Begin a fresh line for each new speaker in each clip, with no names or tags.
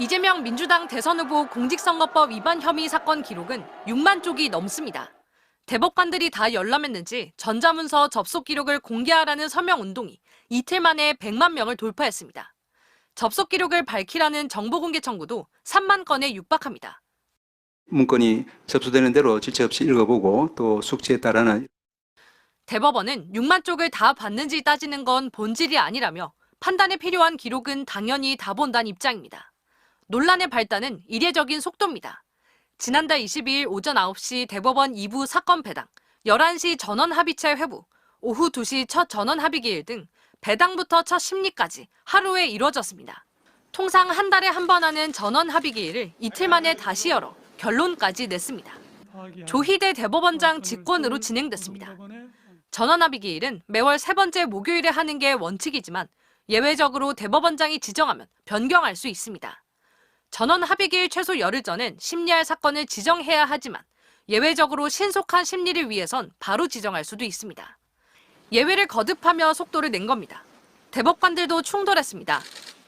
이재명 민주당 대선 후보 공직선거법 위반 혐의 사건 기록은 6만 쪽이 넘습니다. 대법관들이 다 열람했는지 전자문서 접속 기록을 공개하라는 서명 운동이 이틀 만에 100만 명을 돌파했습니다. 접속 기록을 밝히라는 정보 공개 청구도 3만 건에 육박합니다.
문건이 접수되는 대로 지체 없이 읽어보고 또 숙지에 따르는
대법원은 6만 쪽을 다 봤는지 따지는 건 본질이 아니라며 판단에 필요한 기록은 당연히 다 본다는 입장입니다. 논란의 발단은 이례적인 속도입니다. 지난달 22일 오전 9시 대법원 2부 사건 배당, 11시 전원 합의체 회부, 오후 2시 첫 전원 합의 기일 등 배당부터 첫 심리까지 하루에 이루어졌습니다. 통상 한 달에 한 번 하는 전원 합의 기일을 이틀 만에 다시 열어 결론까지 냈습니다. 조희대 대법원장 직권으로 진행됐습니다. 전원 합의 기일은 매월 세 번째 목요일에 하는 게 원칙이지만 예외적으로 대법원장이 지정하면 변경할 수 있습니다. 전원 합의기일 최소 열흘 전엔 심리할 사건을 지정해야 하지만 예외적으로 신속한 심리를 위해선 바로 지정할 수도 있습니다. 예외를 거듭하며 속도를 낸 겁니다. 대법관들도 충돌했습니다.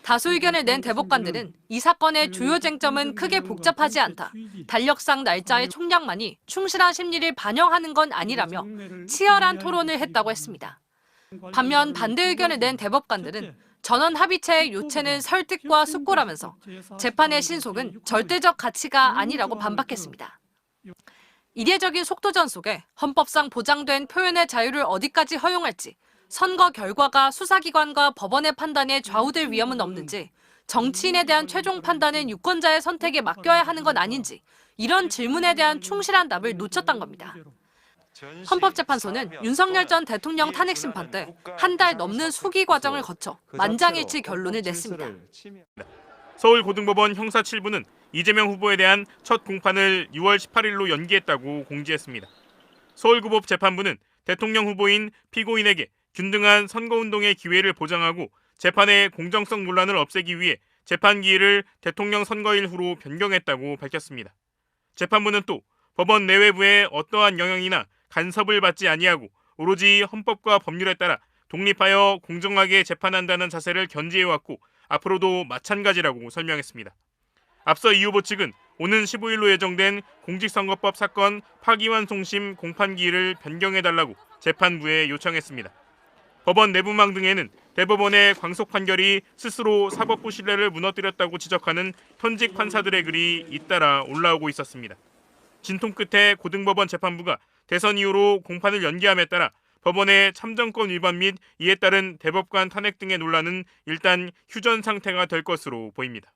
다수 의견을 낸 대법관들은 이 사건의 주요 쟁점은 크게 복잡하지 않다. 달력상 날짜의 총량만이 충실한 심리를 반영하는 건 아니라며 치열한 토론을 했다고 했습니다. 반면 반대 의견을 낸 대법관들은 전원 합의체의 요체는 설득과 숙고라면서 재판의 신속은 절대적 가치가 아니라고 반박했습니다. 이례적인 속도전 속에 헌법상 보장된 표현의 자유를 어디까지 허용할지 선거 결과가 수사기관과 법원의 판단에 좌우될 위험은 없는지 정치인에 대한 최종 판단은 유권자의 선택에 맡겨야 하는 건 아닌지 이런 질문에 대한 충실한 답을 놓쳤던 겁니다. 헌법재판소는 윤석열 전 대통령 탄핵 심판 때 한 달 넘는 수기 과정을 거쳐 만장일치 결론을 냈습니다.
서울고등법원 형사 7부는 이재명 후보에 대한 첫 공판을 6월 18일로 연기했다고 공지했습니다. 서울고법 재판부는 대통령 후보인 피고인에게 균등한 선거운동의 기회를 보장하고 재판의 공정성 논란을 없애기 위해 재판 기일을 대통령 선거일 후로 변경했다고 밝혔습니다. 재판부는 또 법원 내외부의 어떠한 영향이나 간섭을 받지 아니하고 오로지 헌법과 법률에 따라 독립하여 공정하게 재판한다는 자세를 견지해왔고 앞으로도 마찬가지라고 설명했습니다. 앞서 이 후보 측은 오는 15일로 예정된 공직선거법 사건 파기환 송심 공판기일을 변경해달라고 재판부에 요청했습니다. 법원 내부망 등에는 대법원의 광속 판결이 스스로 사법부 신뢰를 무너뜨렸다고 지적하는 현직 판사들의 글이 잇따라 올라오고 있었습니다. 진통 끝에 고등법원 재판부가 대선 이후로 공판을 연기함에 따라 법원의 참정권 위반 및 이에 따른 대법관 탄핵 등의 논란은 일단 휴전 상태가 될 것으로 보입니다.